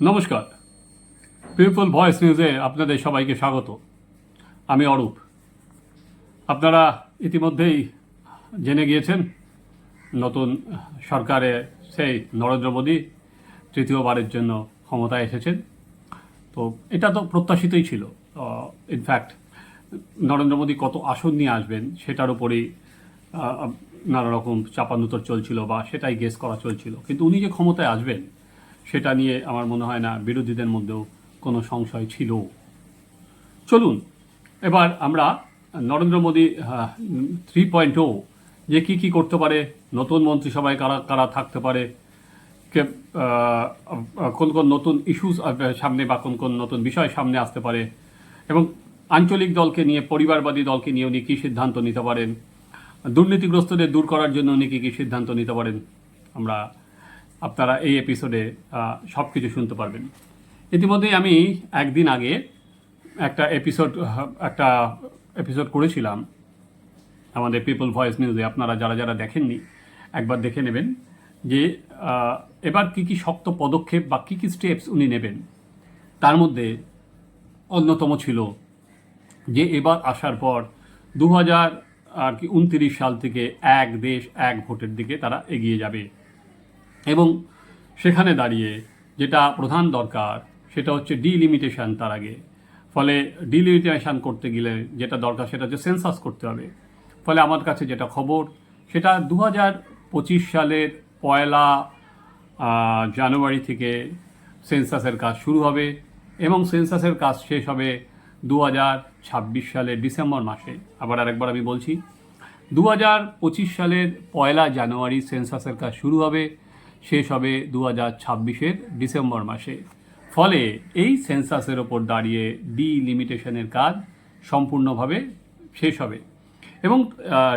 নমস্কার। People voice নিউজে আপনাদের সবাইকে স্বাগত। আমি অরূপ। আপনারা ইতিমধ্যেই জেনে গিয়েছেন, নতুন সরকারে সেই নরেন্দ্র মোদী তৃতীয়বারের জন্য ক্ষমতায় এসেছেন। তো এটা তো প্রত্যাশিতই ছিল। ইনফ্যাক্ট নরেন্দ্র মোদী কত আসন নিয়ে আসবেন সেটার উপরেই নানা রকম চাপানুতর চলছিল বা সেটাই গেস করা চলছিল। কিন্তু উনি যে ক্ষমতায় আসবেন সেটা নিয়ে আমার মনে হয় না বিরোধীদের মধ্যেও কোনো সংশয় ছিল। চলুন, এবার আমরা Narendra Modi three point O যে কী কী করতে পারে, নতুন মন্ত্রিসভায় কারা কারা থাকতে পারে, কে কোন কোন নতুন ইস্যুস সামনে বা কোন কোন নতুন বিষয় সামনে আসতে পারে এবং আঞ্চলিক দলকে নিয়ে, পরিবারবাদী দলকে নিয়ে উনি কী সিদ্ধান্ত নিতে পারেন? দুর্নীতিগ্রস্তদের দূর করার জন্য উনি কী কী সিদ্ধান্ত নিতে পারেন? আমরা আপনারা এই এপিসোডে সব কিছু শুনতে পারবেন। ইতিমধ্যেই আমি একদিন আগে একটা এপিসোড একটা এপিসোড করেছিলাম আমাদের পিপল ভয়েস নিউজে আপনারা যারা যারা দেখেননি, একবার দেখে নেবেন যে এবার কি কি শক্ত পদক্ষেপ বা কী কী স্টেপস উনি নেবেন, তার মধ্যে অন্যতম ছিল যে, এবার আসার পর দু হাজার আর কি, উনত্রিশ সাল থেকে এক দেশ, এক ভোটের দিকে তারা এগিয়ে যাবে। এবং সেখানে দাঁড়িয়ে যেটা প্রধান দরকার, সেটা হচ্ছে ডিলিমিটেশান তার আগে। ফলে ডিলিমিটেশান করতে গেলে যেটা দরকার সেটা হচ্ছে সেন্সাস করতে হবে। ফলে আমার কাছে যেটা খবর, সেটা দু পঁচিশ সালের পয়লা জানুয়ারি থেকে সেন্সাসের কাজ শুরু হবে এবং সেন্সাসের কাজ শেষ হবে দু ছাব্বিশ সালের ডিসেম্বর মাসে। আবার আরেকবার আমি বলছি দু হাজার পঁচিশ সালের পয়লা জানুয়ারি সেন্সাসের কাজ শুরু হবে শেষ হবে দু হাজার ছাব্বিশের ডিসেম্বর মাসে। ফলে এই সেন্সাসের ওপর দাঁড়িয়ে ডিলিমিটেশনের কাজ সম্পূর্ণভাবে শেষ হবে। এবং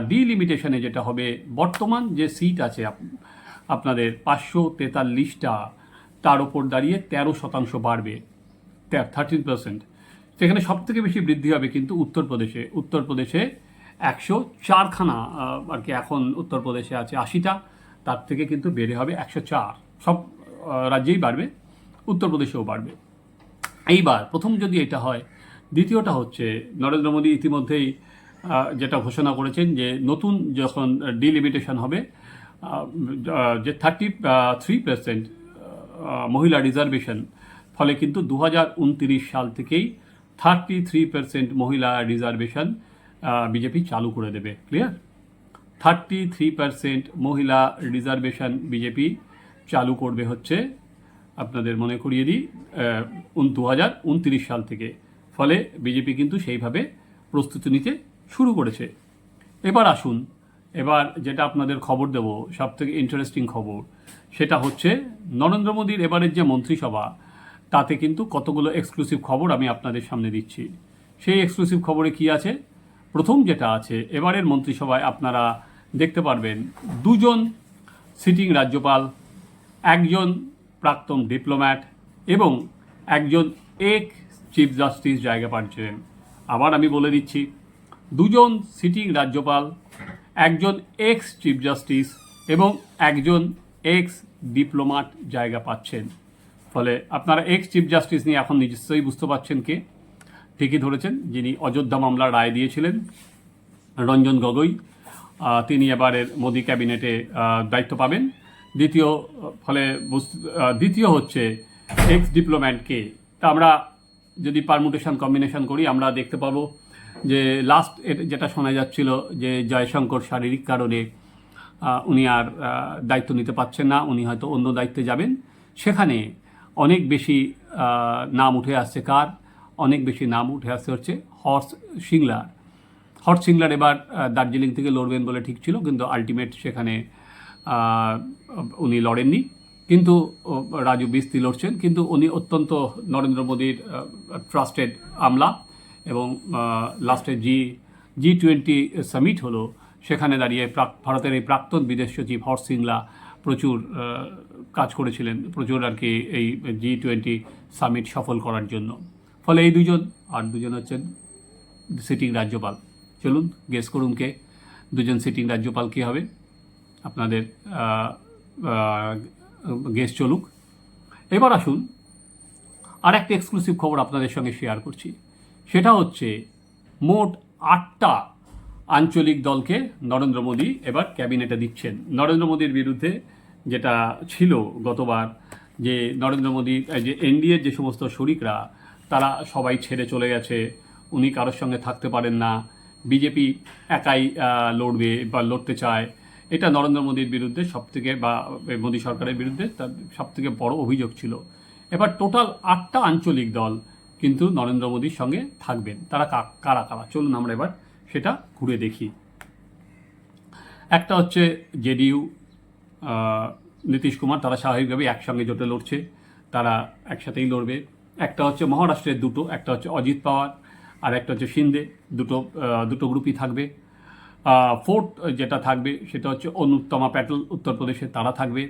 ডিলিমিটেশনে যেটা হবে, বর্তমান যে সিট আছে আপ- আপনাদের পাঁচশো তেতাল্লিশটা, তার ওপর দাঁড়িয়ে তেরো শতাংশ বাড়বে থার্টিন পার্সেন্ট সেখানে সব থেকে বেশি বৃদ্ধি হবে কিন্তু উত্তরপ্রদেশে। উত্তরপ্রদেশে একশো চারখানা আর কি এখন উত্তরপ্রদেশে আছে আশিটা। তার থেকে কিন্তু বেড়ে হবে একশো চার। সব রাজ্যেই বাড়বে, উত্তরপ্রদেশেও বাড়বে। এইবার প্রথম যদি এটা হয়, দ্বিতীয়টা হচ্ছে নরেন্দ্র মোদী ইতিমধ্যেই যেটা ঘোষণা করেছেন যে নতুন যখন ডিলিমিটেশন হবে যে থার্টি থ্রি পার্সেন্ট মহিলা রিজার্ভেশন ফলে কিন্তু দু সাল থেকেই থার্টি থ্রি পার্সেন্ট মহিলা রিজার্ভেশন বিজেপি চালু করে দেবে। ক্লিয়ার থার্টি থ্রি পার্সেন্ট মহিলা রিজার্ভেশন বিজেপি চালু করবে হচ্ছে, আপনাদের মনে করিয়ে দিই দু হাজার উনত্রিশ সাল থেকে। ফলে বিজেপি কিন্তু সেইভাবে প্রস্তুতি নিতে শুরু করেছে। এবার আসুন, এবার যেটা আপনাদের খবর দেব সব থেকে ইন্টারেস্টিং খবর, সেটা হচ্ছে নরেন্দ্র মোদীর এবারের যে মন্ত্রিসভা, তাতে কিন্তু কতগুলো এক্সক্লুসিভ খবর আমি আপনাদের সামনে দিচ্ছি। সেই এক্সক্লুসিভ খবরে কি আছে? প্রথম যেটা আছে, এবারের মন্ত্রিসভায় আপনারা দেখতে পারবেন দুজন সিটিং রাজ্যপাল, একজন প্রাক্তন ডিপ্লোম্যাট এবং একজন এক চিফ জাস্টিস জায়গা পাচ্ছেন আবার আমি বলে দিচ্ছি, দুজন সিটিং রাজ্যপাল, একজন এক্স চিফ জাস্টিস এবং একজন এক্স ডিপ্লোমাট জায়গা পাচ্ছেন। ফলে আপনারা এক্স চিফ জাস্টিস নিয়ে এখন নিশ্চয়ই বুঝতে পারছেন কে? ঠিকই ধরেছেন, যিনি অযোধ্যা মামলার রায় দিয়েছিলেন, রঞ্জন গগৈ। তিনি এবারের মোদী ক্যাবিনেটে দায়িত্ব পাবেন। দ্বিতীয়, ফলে দ্বিতীয় হচ্ছে এক্স ডিপ্লোম্যাটকে তা আমরা যদি পারমুটেশন কম্বিনেশন করি, আমরা দেখতে পাবো যে লাস্ট যেটা শোনা যাচ্ছিল যে জয়শঙ্কর শারীরিক কারণে উনি আর দায়িত্ব নিতে পারছেন না, উনি হয়তো অন্য দায়িত্বে যাবেন। সেখানে অনেক বেশি নাম উঠে আসছে কার? অনেক বেশি নাম উঠে আসছে হচ্ছে হর্স সিংলার। হর্স সিংলার এবার দার্জিলিং থেকে লড়বেন বলে ঠিক ছিল, কিন্তু আলটিমেট সেখানে উনি লড়েননি। কিন্তু রাজু বিস্তি লড়ছেন, কিন্তু উনি অত্যন্ত নরেন্দ্র মোদীর ট্রাস্টেড আমলা এবং লাস্টে জি জি টোয়েন্টি সামিট হলো। সেখানে দাঁড়িয়ে ভারতের এই প্রাক্তন বিদেশ সচিব হর্ষ সিংলা প্রচুর কাজ করেছিলেন, প্রচুর আর কি এই জি টোয়েন্টি সামিট সফল করার জন্য। ফলে এই দুজন, আর দুজন হচ্ছেন সিটিং রাজ্যপাল। চলুন গেস করুন কে। দুজন সিটিং রাজ্যপাল কী হবে? আপনাদের গেস চলুক। এবার আসুন আর একটা এক্সক্লুসিভ খবর আপনাদের সঙ্গে শেয়ার করছি। সেটা হচ্ছে, মোট আটটা আঞ্চলিক দলকে নরেন্দ্র মোদী এবার ক্যাবিনেটে দিচ্ছেন। নরেন্দ্র মোদীর বিরুদ্ধে যেটা ছিল গতবার, যে নরেন্দ্র মোদী যে এনডিএর যে সমস্ত শরিকরা, তারা সবাই ছেড়ে চলে গেছে, উনি কারোর সঙ্গে থাকতে পারেন না। বিজেপি একাই লড়বে বা লড়তে চায়, এটা নরেন্দ্র মোদীর বিরুদ্ধে সবথেকে বা মোদী সরকারের বিরুদ্ধে তার সবথেকে বড় অভিযোগ ছিল। এবার টোটাল আটটা আঞ্চলিক দল কিন্তু নরেন্দ্র মোদীর সঙ্গে থাকবেন। তারা কারা কারা? চলুন আমরা এবার সেটা ঘুরে দেখি। একটা হচ্ছে জেডিইউ নীতিশ কুমার, তারা স্বাভাবিকভাবেই একসঙ্গে জোটে লড়ছে, তারা একসাথেই লড়বে। একটা হচ্ছে মহারাষ্ট্রের দুটো, একটা হচ্ছে অজিত পাওয়ার আর একটা হচ্ছে সিন্দে দুটো দুটো গ্রুপই থাকবে। ফোর্থ যেটা থাকবে সেটা হচ্ছে অনুত্তমা প্যাটেল উত্তরপ্রদেশে তারা থাকবে।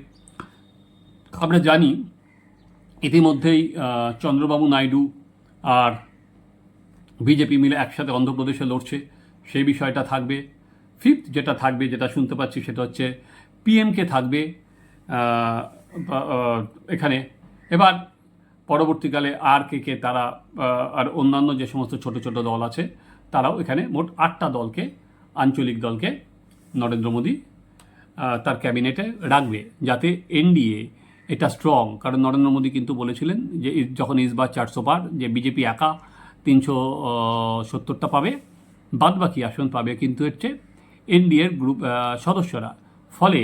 আমরা জানি ইতিমধ্যেই চন্দ্রবাবু নাইডু আর বিজেপি মিলে একসাথে অন্ধ্রপ্রদেশে লড়ছে, সেই বিষয়টা থাকবে। ফিফথ যেটা থাকবে, যেটা শুনতে পাচ্ছি সেটা হচ্ছে পিএমকে থাকবে এখানে। এবার পরবর্তীকালে আর কে কে তারা আর অন্যান্য যে সমস্ত ছোট ছোট দল আছে, তারাও এখানে মোট আটটা দলকে, আঞ্চলিক দলকে, নরেন্দ্র মোদী তার ক্যাবিনেটে রাখবে যাতে এনডিএ এটা স্ট্রং কারণ নরেন্দ্র মোদী কিন্তু বলেছিলেন যে যখন ইসবার চারশো পার, যে বিজেপি একা তিনশো সত্তরটা পাবে বাদ বাকি আসন পাবে, কিন্তু হচ্ছে এনডিএর গ্রুপ সদস্যরা। ফলে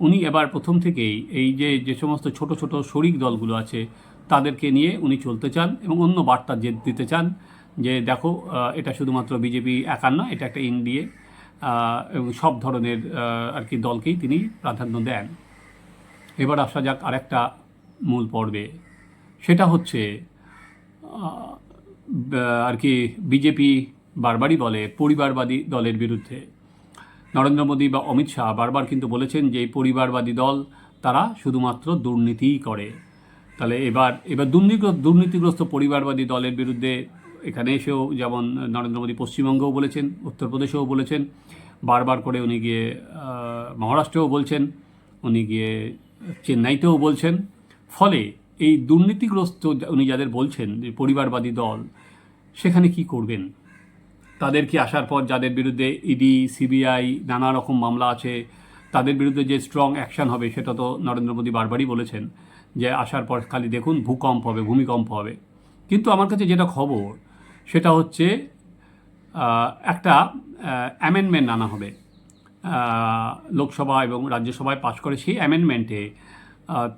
উনি এবার প্রথম থেকেই এই যে যে সমস্ত ছোট ছোট শরিক দলগুলো আছে তাদেরকে নিয়ে উনি চলতে চান এবং অন্য বার্তা যে দিতে চান যে দেখো এটা শুধুমাত্র বিজেপি একার না এটা একটা এনডিএ এবং সব ধরনের আর কি দলকেই তিনি প্রাধান্য দেন। এবার আসা যাক আরেকটা মূল পর্বে। সেটা হচ্ছে আর কি বিজেপি বারবারই বলে পরিবারবাদী দলের বিরুদ্ধে। নরেন্দ্র মোদী বা অমিত শাহ বারবার কিন্তু বলেছেন যে পরিবারবাদী দল তারা শুধুমাত্র দুর্নীতিই করে। তাহলে এবার এবার দুর্নীতিগ্রস্ত দুর্নীতিগ্রস্ত পরিবারবাদী দলের বিরুদ্ধে এখানে এসেও যেমন নরেন্দ্র মোদী পশ্চিমবঙ্গেও বলেছেন, উত্তরপ্রদেশেও বলেছেন, বারবার করে উনি গিয়ে মহারাষ্ট্রেও বলছেন, উনি গিয়ে চেন্নাইতেও বলছেন। ফলে এই দুর্নীতিগ্রস্ত উনি যাদের বলছেন যে পরিবারবাদী দল, সেখানে কি করবেন? তাদের কি আসার পর যাদের বিরুদ্ধে ইডি, সিবিআই নানা রকম মামলা আছে, তাদের বিরুদ্ধে যে স্ট্রং অ্যাকশন হবে, সেটা তো নরেন্দ্র মোদী বারবারই বলেছেন। যে আসার পর খালি দেখুন ভূকম্প হবে, ভূমিকম্প হবে। কিন্তু আমার কাছে যেটা খবর, সেটা হচ্ছে একটা অ্যামেন্ডমেন্ট আনা হবে। লোকসভা এবং রাজ্যসভায় পাশ করে সেই অ্যামেন্ডমেন্টে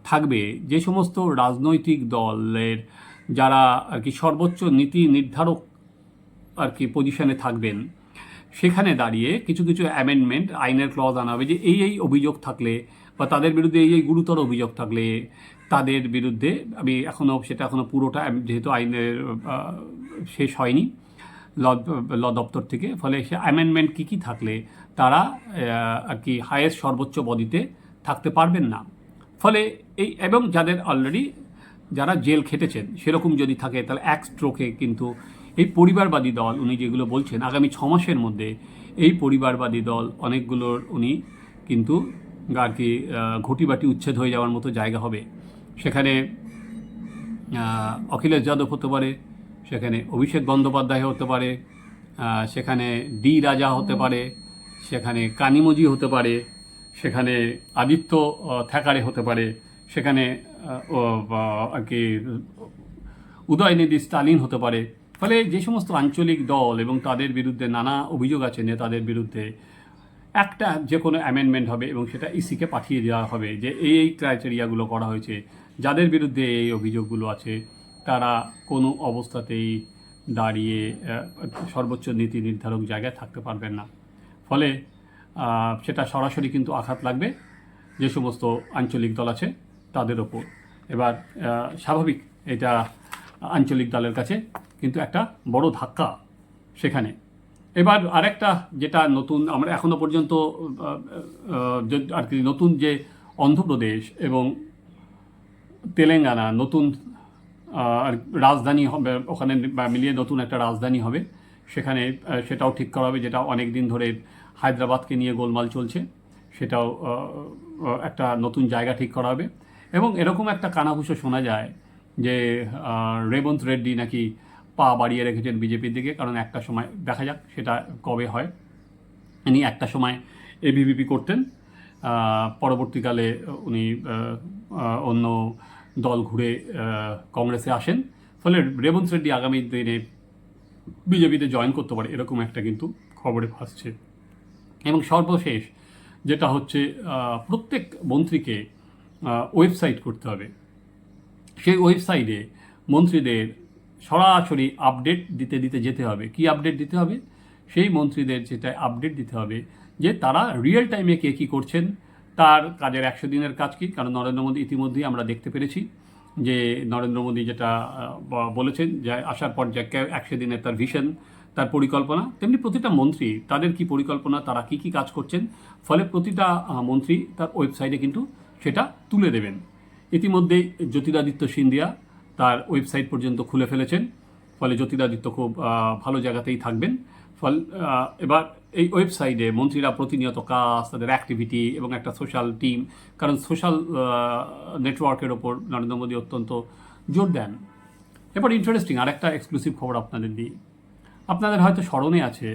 থাকবে যে সমস্ত রাজনৈতিক দলের যারা আর কি সর্বোচ্চ নীতি নির্ধারক আর কি পজিশনে থাকবেন, সেখানে দাঁড়িয়ে কিছু কিছু অ্যামেন্ডমেন্ট আইনের ক্লজ আনা হবে যে এই এই অভিযোগ থাকলে বা তাদের বিরুদ্ধে এই এই গুরুতর অভিযোগ থাকলে তাদের বিরুদ্ধে, আমি এখনও সেটা এখনও পুরোটা যেহেতু আইনের শেষ হয়নি, ল ল দপ্তর থেকে, ফলে সে অ্যামেন্ডমেন্ট কী কী থাকলে তারা আর কি হায়েস্ট সর্বোচ্চ বডিতে থাকতে পারবেন না। ফলে এই, এবং যাদের অলরেডি যারা জেল খেটেছেন, সেরকম যদি থাকে, তাহলে এক স্ট্রোকে কিন্তু এই পরিবারবাদী দল, উনি যেগুলো বলছেন, আগামী ছ মাসের মধ্যে এই পরিবারবাদী দল অনেকগুলোর উনি কিন্তু, আর কি ঘটিবাটি উচ্ছেদ হয়ে যাওয়ার মতো জায়গা হবে। সেখানে অখিলেশ যাদব হতে পারে, সেখানে অভিষেক বন্দ্যোপাধ্যায় হতে পারে সেখানে ডি রাজা হতে পারে, সেখানে কানিমজি হতে পারে, সেখানে আদিত্য থ্যাকারে হতে পারে, সেখানে আর কি, উদয়নিধি স্টালিন হতে পারে। ফলে যে সমস্ত আঞ্চলিক দল এবং তাদের বিরুদ্ধে নানা অভিযোগ আছে নেতাদের বিরুদ্ধে একটা যে কোনো অ্যামেন্ডমেন্ট হবে এবং সেটা ইসিকে পাঠিয়ে দেওয়া হবে যে এই এই ক্রাইটেরিয়াগুলো করা হয়েছে। যাদের বিরুদ্ধে এই অভিযোগগুলো আছে, তারা কোনো অবস্থাতেই দাঁড়িয়ে সর্বোচ্চ নীতি নির্ধারক জায়গায় থাকতে পারবেন না। ফলে সেটা সরাসরি কিন্তু আঘাত লাগবে। যে সমস্ত আঞ্চলিক দল আছে, তাদের ওপর। এবার স্বাভাবিক এটা আঞ্চলিক দলের কাছে কিন্তু একটা বড় ধাক্কা সেখানে। এবার আরেকটা যেটা নতুন, আমরা এখনও পর্যন্ত আর কি নতুন যে অন্ধ্রপ্রদেশ এবং তেলেঙ্গানা, নতুন আর রাজধানী হবে, ওখানে মিলিয়ে নতুন একটা রাজধানী হবে। সেখানে সেটাও ঠিক করা হবে, যেটা অনেক দিন ধরে হায়দ্রাবাদকে নিয়ে গোলমাল চলছে। সেটাও একটা নতুন জায়গা ঠিক করা হবে। এবং এরকম একটা কানাঘুষো শোনা যায় যে রেবন্ত রেড্ডি নাকি পা বাড়িয়ে রেখেছেন বিজেপির দিকে, কারণ একটা সময় দেখা যাক সেটা কবে হয়। ইনি একটা সময় এবিভিপি করতেন। পরবর্তীকালে উনি অন্য দল ঘুরে কংগ্রেসে আসেন। ফলে রেবন্ত রেড্ডি আগামী দিনে বিজেপিতে জয়েন করতে পারে, এরকম একটা কিন্তু খবরে ফাঁসছে এবং সর্বশেষ যেটা হচ্ছে প্রত্যেক মন্ত্রীকে ওয়েবসাইট করতে হবে। সেই ওয়েবসাইটে মন্ত্রীদের সরাসরি আপডেট দিতে দিতে যেতে হবে। কি আপডেট দিতে হবে? সেই মন্ত্রীদের যেটা আপডেট দিতে হবে যে তারা রিয়েল টাইমে কে কী করছেন, তার কাজের একশো দিনের কাজ কি? কারণ নরেন্দ্র মোদী ইতিমধ্যেই আমরা দেখতে পেরেছি যে নরেন্দ্র মোদী যেটা বলেছেন যে আসার পর যে একশো দিনের তার ভিশন তার পরিকল্পনা, তেমনি প্রতিটা মন্ত্রী, তাদের কি পরিকল্পনা, তারা কি কি কাজ করছেন, ফলে প্রতিটা মন্ত্রী তার ওয়েবসাইটে কিন্তু সেটা তুলে দেবেন। ইতিমধ্যেই জ্যোতিরাদিত্য সিন্ধিয়া তার ওয়েবসাইট পর্যন্ত খুলে ফেলেছেন, ফলে জ্যোতিরাদিত্য খুব ভালো জায়গাতেই থাকবেন। ফল এবার এই ওয়েবসাইটে মন্ত্রীরা প্রতিনিয়ত কাজ, তাদের অ্যাক্টিভিটি এবং একটা সোশ্যাল টিম কারণ সোশ্যাল নেটওয়ার্কের ওপর নরেন্দ্র মোদী অত্যন্ত জোর দেন। এবার ইন্টারেস্টিং আরেকটা এক্সক্লুসিভ খবর আপনাদের দিই। আপনাদের হয়তো স্মরণে আছে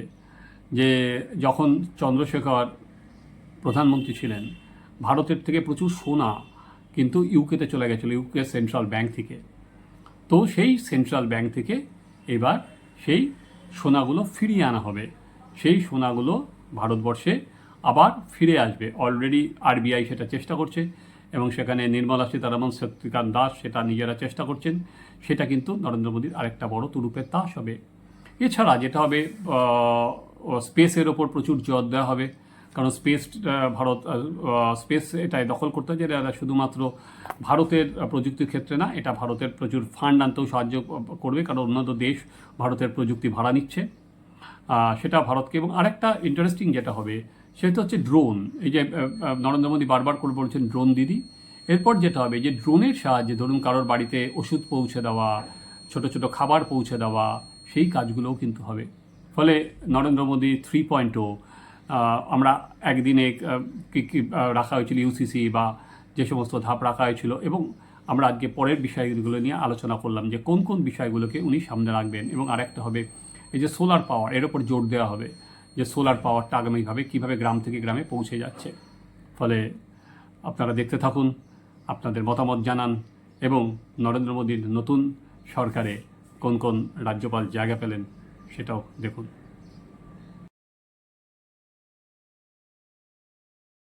যে যখন চন্দ্রশেখর প্রধানমন্ত্রী ছিলেন, ভারতের থেকে প্রচুর সোনা কিন্তু ইউকেতে চলে গেছিল ইউকে সেন্ট্রাল ব্যাংক থেকে। তো সেই সেন্ট্রাল ব্যাংক থেকে এবার সেই সোনাগুলো ফিরিয়ে আনা হবে। সেই সোনাগুলো ভারতবর্ষে আবার ফিরে আসবে। অলরেডি আরবিআই সেটা চেষ্টা করছে এবং সেখানে নির্মলা সীতারামন, শক্তিকান্ত দাস সেটা নিজেরা চেষ্টা করছেন। সেটা কিন্তু নরেন্দ্র মোদীর আরেকটা বড় তুরুপের তাস হবে। এছাড়া যেটা হবে স্পেসের ওপর প্রচুর জোর দেওয়া হবে। কারণ স্পেস ভারত স্পেস এটাই দখল করতে হচ্ছে এটা শুধুমাত্র ভারতের প্রযুক্তির ক্ষেত্রে না, এটা ভারতের প্রচুর ফান্ড আনতেও সাহায্য করবে, কারণ অন্যান্য দেশ ভারতের প্রযুক্তি ভাড়া নিচ্ছে। সেটা ভারতকে, এবং আরেকটা ইন্টারেস্টিং যেটা হবে, সেটা হচ্ছে ড্রোন এই যে নরেন্দ্র মোদী বারবার করে বলছেন ড্রোন দিদি। এরপর যেটা হবে, যে ড্রোনের সাহায্যে ধরুন কারোর বাড়িতে ওষুধ পৌঁছে দেওয়া, ছোট ছোট খাবার পৌঁছে দেওয়া, সেই কাজগুলোও কিন্তু হবে। ফলে নরেন্দ্র মোদী থ্রি পয়েন্টও আমরা একদিনে কি কি রাখা হয়েছিল ইউসিসি বা যে সমস্ত ধাপ রাখা হয়েছিল এবং আমরা আজকে পরের বিষয়গুলো নিয়ে আলোচনা করলাম যে কোন কোন বিষয়গুলোকে উনি সামনে রাখবেন এবং আরেকটা হবে এই যে সোলার পাওয়ার এর ওপর জোর দেওয়া হবে যে সোলার পাওয়ারটা আগামীভাবে কীভাবে গ্রাম থেকে গ্রামে পৌঁছে যাচ্ছে। ফলে আপনারা দেখতে থাকুন, আপনাদের মতামত জানান এবং নরেন্দ্র মোদীর নতুন সরকারে কোন কোন রাজ্যপাল জায়গা পেলেন সেটাও দেখুন।